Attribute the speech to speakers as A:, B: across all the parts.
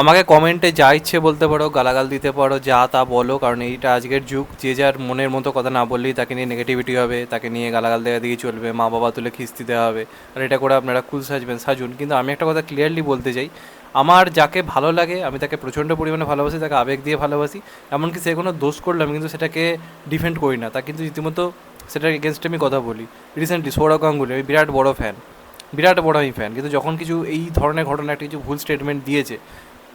A: আমাকে কমেন্টে যা ইচ্ছে বলতে পারো, গালাগাল দিতে পারো, যা তা বলো, কারণ এইটা আজকের যুগ। যে যার মনের মতো কথা না বললেই তাকে নিয়ে নেগেটিভিটি হবে, তাকে নিয়ে গালাগাল দেওয়া দিয়ে চলবে, মা বাবা তুলে খিস্তি দেওয়া হবে। আর এটা করে আপনারা কুল সাজবেন, সাজুন। কিন্তু আমি একটা কথা ক্লিয়ারলি বলতে চাই, আমার যাকে ভালো লাগে, আমি তাকে প্রচণ্ড পরিমাণে ভালোবাসি, তাকে আবেগ দিয়ে ভালোবাসি, এমনকি সে কোনো দোষ করলে আমি কিন্তু সেটাকে ডিফেন্ড করি না। তা কিন্তু রীতিমতো সেটার এগেনস্টে আমি কথা বলি। রিসেন্টলি সৌরভ গাঙ্গুলি, আমি বিরাট বড় ফ্যান বিরাট বড় আমি ফ্যান কিন্তু যখন কিছু এই ধরনের ঘটনা, একটা কিছু ভুল স্টেটমেন্ট দিয়েছে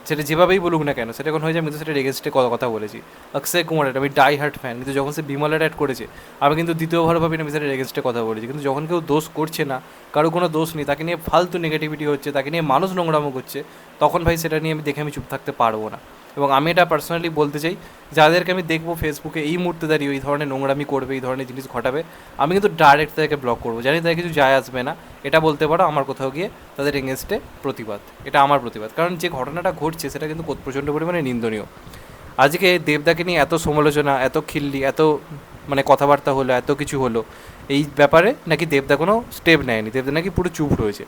A: সেটা যেভাবেই বলুক না কেন, সেটা এখন হয়ে যায় আমি তো সেটা রেগেস্টে কত কথা বলেছি। অক্ষয় কুমারের আমি ডাই হার্ট ফ্যান কিন্তু যখন সে বিমলের অ্যাড করেছে, আমি কিন্তু দ্বিতীয়বার ভাবি না আমি সেটা রেগেস্টে কথা বলেছি, কিন্তু যখন কেউ দোষ করছে না কারও কোনো দোষ নেই, তাকে নিয়ে ফালতু নেগেটিভিটি হচ্ছে, তাকে নিয়ে মানুষ নোংরামো করছে, তখন ভাই সেটা নিয়ে আমি দেখে আমি চুপ থাকতে পারব না। এবং আমি এটা পার্সোনালি বলতে চাই, যাদেরকে আমি দেখব ফেসবুকে এই মুহূর্তে দাঁড়িয়ে এই ধরনের নোংরামি করবে, এই ধরনের জিনিস ঘটাবে, আমি কিন্তু ডাইরেক্ট তাদেরকে ব্লক করব। জানি তাদের কিছু যায় আসবে না। এটা বলতে পারো, আমার কোথাও গিয়ে তাদের এগেনস্টে প্রতিবাদ। এটা আমার প্রতিবাদ। কারণ যে ঘটনাটা ঘটছে, সেটা কিন্তু প্রচণ্ড পরিমাণে নিন্দনীয়। আজকে দেবদাকে নিয়ে এত সমালোচনা, এত খিল্লি, এত মানে কথাবার্তা হলো, এত কিছু হলো, এই ব্যাপারে নাকি দেবদা কোনো স্টেপ নেয়নি। দেবদা নাকি পুরো চুপ রয়েছে।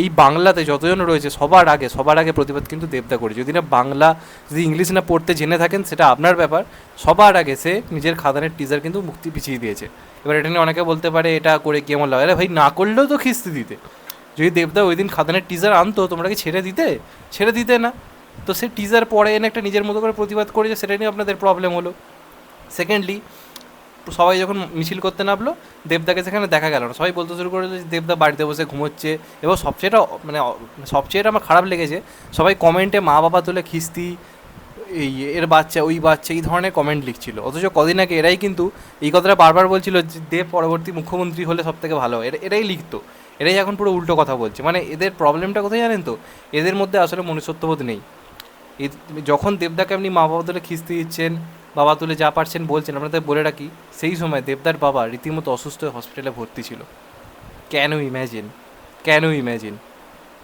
A: এই বাংলাতে যতজন রয়েছে, সবার আগে সবার আগে প্রতিবাদ কিন্তু দেবদা করে যদি না বাংলা, যদি ইংলিশ না পড়তে জেনে থাকেন, সেটা আপনার ব্যাপার। সবার আগে সে নিজের খাদানের টিজার কিন্তু মুক্তি পিছিয়ে দিয়েছে। এবার এটা নিয়ে অনেকে বলতে পারে, এটা করে কেমন লাগে? ভাই, না করলেও তো খিস্তি দিতে। যদি দেবদা ওই দিন খাদানের টিজার আনতো, তোমরা কি ছেড়ে দিতে? ছেড়ে দিতে না। তো সে টিজার পরে এনে একটা নিজের মতো করে প্রতিবাদ করেছে, সেটা নিয়ে আপনাদের প্রবলেম হলো। সেকেন্ডলি সবাই যখন মিছিল করতে নামলো, দেবদাকে সেখানে দেখা গেল না। সবাই বলতে শুরু করে যে দেবদা বাড়িতে বসে ঘুমোচ্ছে। এবং সবচেয়ে এটা মানে অ- সবচেয়ে আমার খারাপ লেগেছে, সবাই কমেন্টে মা বাবা তুলে খিস্তি, এই এর বাচ্চা, ওই বাচ্চা, এই ধরনের কমেন্ট লিখছিল। অথচ কদিন আগে এরাই কিন্তু এই কথাটা বারবার বলছিল যে দেব পরবর্তী মুখ্যমন্ত্রী হলে সব থেকে ভালো। এরা- এরাই লিখতো। এরাই এখন পুরো উল্টো কথা বলছে। মানে এদের প্রবলেমটা কোথায় জানেন তো? এদের মধ্যে আসলে মনুষ্যত্ববোধ নেই। যখন দেবদাকে আপনি মা বাবা তুলে খিস্তি দিচ্ছেন বাবা তুলে যা পারছেন বলছেন আপনাদের বলে রাখি, সেই সময় দেবদার বাবা রীতিমতো অসুস্থ হয়ে হসপিটালে ভর্তি ছিল। কেন ইম্যাজিন কেন ইম্যাজিন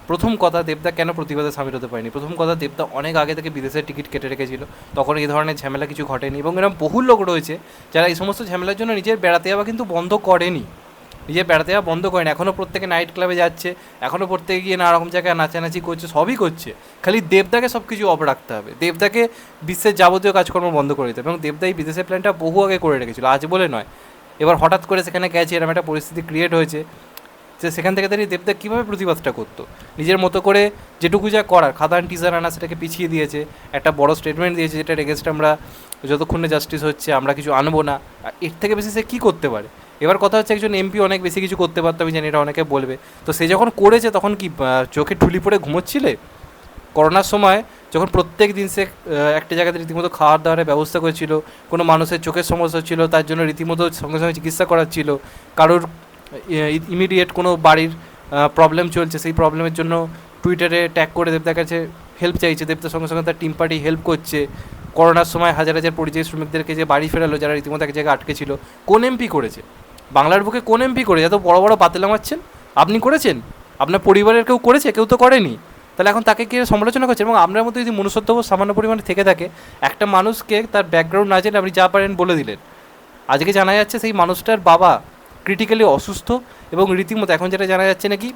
A: প্রথম কথা দেবদা কেন প্রতিবাদে সামিল হতে পারেনি? প্রথম কথা দেবদা অনেক আগে থেকে বিদেশের টিকিট কেটে রেখেছিল। তখন এই ধরনের ঝামেলা কিছু ঘটেনি এবং এরকম বহু লোক রয়েছে যারা এই সমস্ত ঝামেলার জন্য নিজের বেড়াতে যাওয়া কিন্তু বন্ধ করেনি। নিজে বেড়াতে যাওয়া বন্ধ করেনি এখনও প্রত্যেকে নাইট ক্লাবে যাচ্ছে এখনও প্রত্যেকে গিয়ে নানা রকম জায়গায় নাচানাচি করছে, সবই করছে। খালি দেবদাকে সব কিছু অফ রাখতে হবে। দেবদাকে বিশ্বের যাবতীয় কাজকর্ম বন্ধ করে দিতে হবে। এবং দেবদা এই বিদেশের প্ল্যানটা বহু আগে করে রেখেছিল, আজ বলে নয়। এবার হঠাৎ করে সেখানে গেছে এরকম একটা পরিস্থিতি ক্রিয়েট হয়েছে। যে সেখান থেকে দাঁড়িয়ে দেবদা কীভাবে প্রতিবাদটা করতো? নিজের মতো করে যেটুকু যা করার, খাদান টিজার আনা সেটাকে পিছিয়ে দিয়েছে, একটা বড় স্টেটমেন্ট দিয়েছে যেটার এগেনস্ট আমরা যতক্ষণে জাস্টিস হচ্ছে আমরা কিছু আনব না। এর থেকে বেশি সে কী করতে পারে? এবার কথা হচ্ছে একজন এমপি অনেক বেশি কিছু করতে পারতো, আমি জানি এটা অনেকে বলবে। তো সে যখন করেছে তখন কি চোখে ঠুলি পড়ে ঘুমোচ্ছিলে? করোনার সময় যখন প্রত্যেক দিন সে একটা জায়গাতে রীতিমতো খাওয়ার দাওয়ারের ব্যবস্থা করেছিল, কোনো মানুষের চোখের সমস্যা ছিল, তার জন্য রীতিমতো সঙ্গে সঙ্গে চিকিৎসা করাচ্ছিল, কারোর ইমিডিয়েট কোনো বাড়ির প্রবলেম চলছে, সেই প্রবলেমের জন্য টুইটারে ট্যাগ করে দেবদার কাছে হেল্প চাইছে। দেবদার সঙ্গে সঙ্গে তার টিম পার্টি হেল্প করছে। করোনার সময় হাজার হাজার পরিযায়ী শ্রমিকদেরকে যে বাড়ি ফেরালো, যারা রীতিমতো এক জায়গায় আটকে ছিল, কোন এমপি করেছে? বাংলার বুকে কোন এমপি করেছে? এত বড় বড় বাতিল মারছেন আপনি করেছেন? আপনার পরিবারের কেউ করেছে? কেউ তো করেনি। তাহলে এখন তাকে কে সমালোচনা করছে? এবং আপনার মধ্যে যদি মনুষ্যত্ববোধ সামান্য পরিমাণে থেকে থাকে, একটা মানুষকে তার ব্যাকগ্রাউন্ড না জেনে আপনি যা পারেন বলে দিলেন। আজকে জানা যাচ্ছে সেই মানুষটার বাবা ক্রিটিক্যালি অসুস্থ এবং রীতিমতো এখন যেটা জানা যাচ্ছে নাকি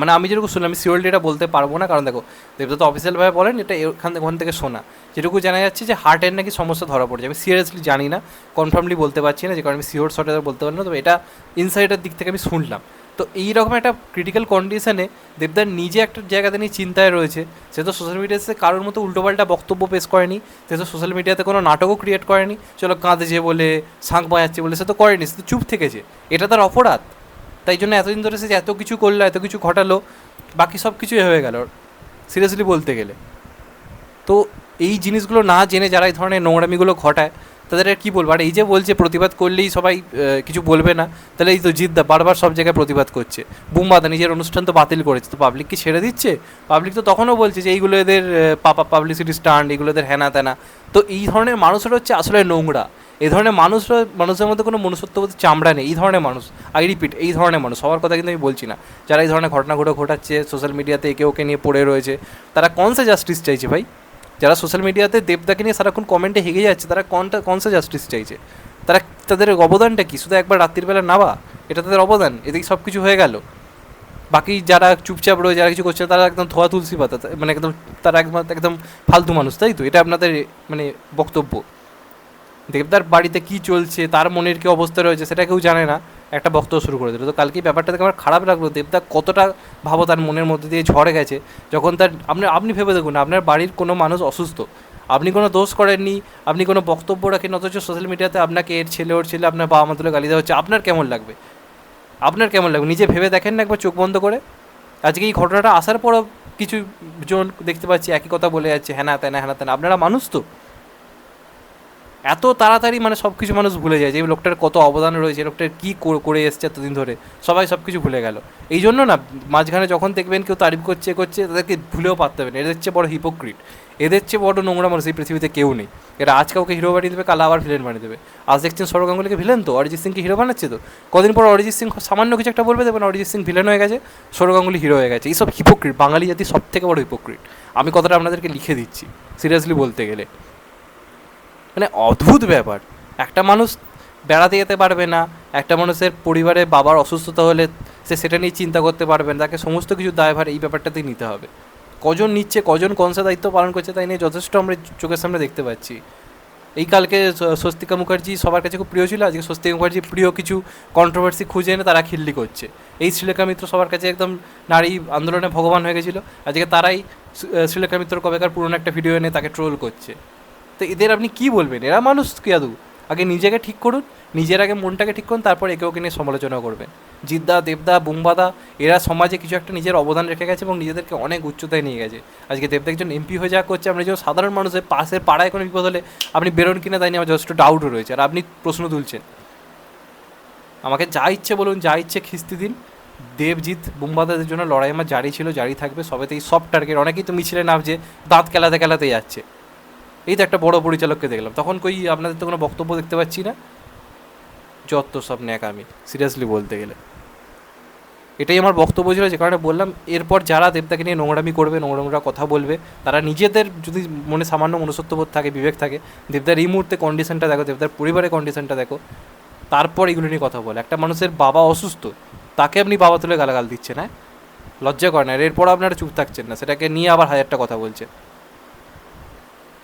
A: মানে আমি যেরকম শুনলাম, আমি সিওরিটি এটা বলতে পারব না। কারণ দেখো, দেবদত্ত অফিসিয়ালভাবে বলেন, এটা এখান থেকে ওখান থেকে শোনা। যেটুকু জানা যাচ্ছে যে হার্টের নাকি সমস্যা ধরা পড়ছে। আমি সিরিয়াসলি জানি না কনফার্মলি বলতে পারছি না, যে কারণ আমি সিওর শর্টে বলতে পারলাম না, তবে এটা ইনসাইডের দিক থেকে আমি শুনলাম। তো এই রকম একটা ক্রিটিক্যাল কন্ডিশনে দেবদার নিজে একটা জায়গাতে নিয়ে চিন্তায় রয়েছে। সে তো সোশ্যাল মিডিয়াতে কারোর মতো উল্টোপাল্টা বক্তব্য পেশ করেনি। সে তো সোশ্যাল মিডিয়াতে কোনো নাটকও ক্রিয়েট করেনি। চলো কাঁদেছে বলে, শাঁখ বাজাচ্ছে বলে সে তো করেনি, সে তো চুপ থেকেছে। এটা তার অপরাধ। তাই জন্য এতদিন ধরে সে এত কিছু করল, এত কিছু ঘটালো, বাকি সব কিছুই হয়ে গেল। সিরিয়াসলি বলতে গেলে। তো এই জিনিসগুলো না জেনে যারা এই ধরনের নোংরামিগুলো ঘটায় তাদের আর কী বলব? আর এই যে বলছে, প্রতিবাদ করলেই সবাই কিছু বলবে না, তাহলে এই তো জিদ্দা, বারবার সব জায়গায় প্রতিবাদ করছে। বুমবাদা, নিজের অনুষ্ঠান তো বাতিল করেছে। তো পাবলিক কি ছেড়ে দিচ্ছে? পাবলিক তো তখনও বলছে যে এইগুলো এদের পাপা পাবলিসিটি স্টান্ড এগুলো এদের হ্যানা ত্যানা তো এই ধরনের মানুষের হচ্ছে আসলে নোংরা। এই ধরনের মানুষরা মানুষের মধ্যে কোনো মনুষ্যত্ববোধ চামড়া নেই। এই ধরনের মানুষ আই রিপিট এই ধরনের মানুষ। সবার কথা কিন্তু আমি বলছি না। যারা এই ধরনের ঘটনাগুলো ঘটাচ্ছে সোশ্যাল মিডিয়াতে একে ওকে নিয়ে পড়ে রয়েছে, তারা কনসে জাস্টিস চাইছে ভাই? যারা সোশ্যাল মিডিয়াতে দেবদাকে নিয়ে সারাক্ষণ কমেন্টে হেগে যাচ্ছে, তারা কনটা কনসে জাস্টিস চাইছে? তারা তাদের অবদানটা কি? শুধু একবার রাত্রিবেলা নাবা এটা তাদের অবদান। এদিকে সব কিছু হয়ে গেল। বাকি যারা চুপচাপ রয়ে, যারা কিছু করছে, তারা একদম ধোয়া তুলসী পাতা মানে একদম, তারা একদম একদম ফালতু মানুষ, তাই তো? এটা আপনাদের মানে বক্তব্য। দেবদার বাড়িতে কি চলছে, তার মনের কি অবস্থা রয়েছে, সেটা কেউ জানে না। একটা বক্তব্য শুরু করে দিল। তো কালকে ব্যাপারটা দেখে আমার খারাপ লাগল, দেবদা কতটা ভাবো তার মনের মধ্যে দিয়ে ঝড়ে গেছে, যখন তার, আপনি আপনি ভেবে দেখুন, আপনার বাড়ির কোনো মানুষ অসুস্থ। আপনি কোনো দোষ করেননি, আপনি কোনো বক্তব্য রাখেন অথচ সোশ্যাল মিডিয়াতে আপনাকে এর ছেলে, ওর ছেলে, আপনার বাবা মা তুলে গালি দেওয়া হচ্ছে। আপনার কেমন লাগবে? আপনার কেমন লাগবে? নিজে ভেবে দেখেন না একবার, চোখ বন্ধ করে। আজকে এই ঘটনাটা আসার পরও কিছু জন দেখতে পাচ্ছি, একই কথা বলে যাচ্ছে হ্যাঁ না তাই না হ্যাঁ তাই না আপনারা মানুষ তো। এত তাড়াতাড়ি মানে সব কিছু মানুষ ভুলে যায় যে লোকটার কত অবদান রয়েছে লোকটার কী করে- এসছে এতদিন ধরে। সবাই সব কিছু ভুলে গেল। এই জন্য না, মাঝখানে যখন দেখবেন কেউ তারিফ করছে করছে, তাদেরকে ভুলেও পারতে হবে না। এদের চেয়ে বড় হিপোক্রিট এদের চেয়ে বড় নোংরা মানুষ এই পৃথিবীতে কেউ নেই। এরা আজ কাউকে হিরো বানিয়ে দেবে, কাল আবার ভিলেন বানিয়ে দেবে। আজ দেখছেন সৌরভ গাঙ্গুলিকে ভিলেন তো? অরিজিৎ সিংকে হিরো বানাচ্ছে তো? কদিন পর অরিজিৎ সিং সামান্য কিছু একটা বলবে, দেখবেন অরিজিৎ সিং ভিলেন হয়ে গেছে, সৌরভ গাঙ্গুলি হিরো হয়ে গেছে। এইসব হিপোক্রিট বাঙালি জাতি সব থেকে বড় হিপোক্রিট আমি কথাটা আপনাদেরকে লিখে দিচ্ছি সিরিয়াসলি বলতে গেলে। মানে অদ্ভুত ব্যাপার। একটা মানুষ বেড়াতে যেতে পারবে না, একটা মানুষের পরিবারে বাবার অসুস্থতা হলে সে সেটা নিয়ে চিন্তা করতে পারবে না, তাকে সমস্ত কিছু দায়ভার এই ব্যাপারটাতেই নিতে হবে। কজন নিচ্ছে, কজন কনসা দায়িত্ব পালন করছে তাই নিয়ে যথেষ্ট আমরা চোখের সামনে দেখতে পাচ্ছি। এই কালকে স্বস্তিকা মুখার্জি সবার কাছে খুব প্রিয় ছিল, আজকে স্বস্তিকা মুখার্জি প্রিয় কিছু কন্ট্রোভার্সি খুঁজে এনে তারা খিল্লি করছে। এই শ্রীলেখা মিত্র সবার কাছে একদম নারী আন্দোলনে ভগবান হয়ে গেছিল, আজকে তারাই শ্রী- শ্রীলেখা মিত্র কবেকার পুরনো একটা ভিডিও এনে তাকে ট্রোল করছে। তো এদের আপনি কি বলবেন? এরা মানুষ কি আদৌ? আগে নিজেকে ঠিক করুন, নিজের আগে মনটাকে ঠিক করুন, তারপর একে ওকে নিয়ে সমালোচনা করবেন। জিদ্দা, দেবদা, বুম্বাদা, এরা সমাজে কিছু একটা নিজের অবদান রেখে গেছে এবং নিজেদেরকে অনেক উচ্চতায় নিয়ে গেছে। আজকে দেবদা একজন এমপি হয়ে যা করছে, আমরা যেমন সাধারণ মানুষের পাশের পাড়ায় কোনো বিপদ হলে আপনি বেরোন কিনা তাই নিয়ে আমার যথেষ্ট ডাউট রয়েছে। আর আপনি প্রশ্ন তুলছেন। আমাকে যা ইচ্ছে বলুন, যা ইচ্ছে খিস্তি দিন। দেবজিৎ বুম্বাদাদের জন্য লড়াই আমার জারি ছিল, জারি থাকবে, সবেতেই সব টার্গেট অনেকেই তো মিছিলে নামছে, দাঁত কেলাতে কেলাতে যাচ্ছে। এই তো একটা বড় পরিচালককে দেখলাম। তখন কই আপনাদের তো কোনো বক্তব্য দেখতে পাচ্ছি না। যত সব ন্যাকামি, সিরিয়াসলি বলতে গেলে। এটাই আমার বক্তব্য ছিল যে কারণে বললাম, এরপর যারা দেবতাকে নিয়ে নোংরামি করবে নোংরা নোংরা কথা বলবে, তারা নিজেদের যদি মনে সামান্য মনুষ্যত্ববোধ থাকে, বিবেক থাকে, দেবদার এই মুহূর্তে কন্ডিশনটা দেখো, দেবদার পরিবারের কন্ডিশনটা দেখো, তারপর এগুলো নিয়ে কথা বলে। একটা মানুষের বাবা অসুস্থ, তাকে আপনি বাবা তুলে গালাগাল দিচ্ছেন হ্যাঁ? লজ্জা করে না আর এরপর আপনারা চুপ থাকছেন না, সেটাকে নিয়ে আবার হাজারটা কথা বলছে।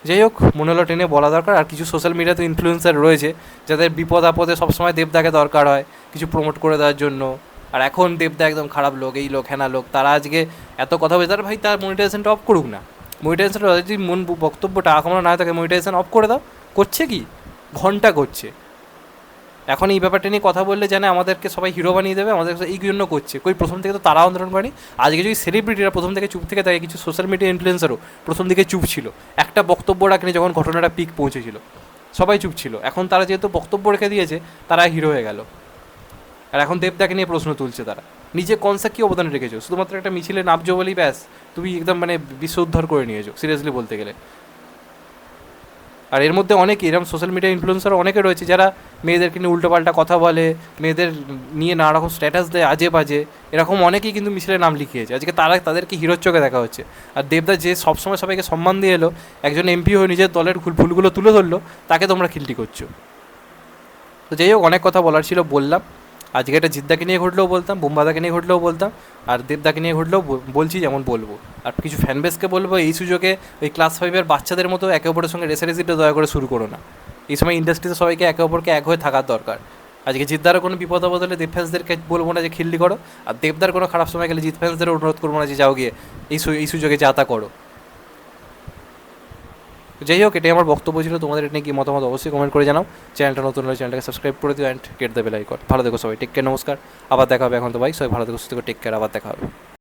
A: যাই হোক, মনে হলো টেনে বলা দরকার। আর কিছু সোশ্যাল মিডিয়াতে ইনফ্লুয়েন্সার রয়েছে, যাদের বিপদ আপদে সবসময় দেবদাকে দরকার হয়, কিছু প্রমোট করে দেওয়ার জন্য। আর এখন দেবদা একদম খারাপ লোক, এই লোক, হেনা লোক, তারা আজকে এত কথা বলছে। তার ভাই, তার মনিটাইজেশনটা অফ করুক না। মনিটাইজেশনটা যদি মন, বক্তব্যটা আক্রমণ না থাকে মনিটাইজেশন অফ করে দাও। করছে কি? ঘণ্টা করছে। এখন এই ব্যাপারটা নিয়ে কথা বললে জানে আমাদেরকে সবাই হিরো বানিয়ে দেবে, আমাদের এই জন্য করছে। কই, প্রথম থেকে তো তারা আন্দোলন করেনি আজকে যদি সেলিব্রিটিরা প্রথম থেকে চুপ থেকে থাকে, কিছু সোশ্যাল মিডিয়া ইনফ্লুয়েন্সারও প্রথম দিকে চুপ ছিল। একটা বক্তব্য রাখেনি যখন ঘটনাটা পিক পৌঁছেছিল। সবাই চুপ ছিল। এখন তারা যেহেতু বক্তব্য রেখে দিয়েছে, তারা হিরো হয়ে গেল। আর এখন দেবদাকে নিয়ে প্রশ্ন তুলছে তারা। নিজে কনসা কী অবদান রেখেছো? শুধুমাত্র একটা মিছিলে নামছো বলেই ব্যাস, তুমি একদম মানে বিশ্ব উদ্ধার করে নিয়েছো সিরিয়াসলি বলতে গেলে। আর এর মধ্যে অনেক এরকম সোশ্যাল মিডিয়া ইনফ্লুয়েন্সার অনেকে রয়েছে যারা মেয়েদেরকে নিয়ে উল্টোপাল্টা কথা বলে, মেয়েদের নিয়ে নানা রকম স্ট্যাটাস দেয়, আজে বাজে, এরকম অনেকেই কিন্তু মিছিলের নাম লিখিয়েছে। আজকে তারা তাদেরকে হিরোর চোখে দেখা হচ্ছে। আর দেবদা যে সবসময় সবাইকে সম্মান দিয়ে এলো, একজন এমপি হয়ে নিজের দলের ভুল ভুলগুলো তুলে ধরলো, তাকে তোমরা খিলটি করছ। তো যাই হোক, অনেক কথা বলার ছিল, বললাম। আজকে এটা জিদ্দাকে নিয়ে ঘটলেও বলতাম, বোম্বাদাকে নিয়ে ঘটলেও বলতাম, আর দেবদাকে নিয়ে ঘটলেও বলছি যেমন বলব। আর কিছু ফ্যানবেসকে বলব, এই সুযোগে ওই ক্লাস ফাইভের বাচ্চাদের মতো একে অপরের সঙ্গে রেসারেসিটা দয়া করে শুরু করো না। এই সময় ইন্ডাস্ট্রিতে সবাইকে একে অপরকে এক হয়ে থাকার দরকার। আজকে জিদ্দারও কোনো বিপদ দেব ফ্যান্সদেরকে বলব না যে খিল্লি করো, আর দেবদার কোনো খারাপ সময় গেলে জিৎ ফ্যান্সদের অনুরোধ করব না যে যাও গিয়ে এই এই সুযোগে যা তা করো। যাই হোক, এটাই আমার বক্তব্য ছিল। তোমাদের এটা নিয়ে কি মতামত অবশ্যই কমেন্ট করে জানাও। চ্যানেলটা নতুন হলে চ্যানেলটাকে সাবস্ক্রাইব করে দিও and get the bell icon ভালো দেখো সবাই টেক কেয়ার নমস্কার। আবার দেখা হবে এখন তো ভাই। সবাই ভালো দেখো সুস্থ টেক কেয়ার আবার দেখা হবে।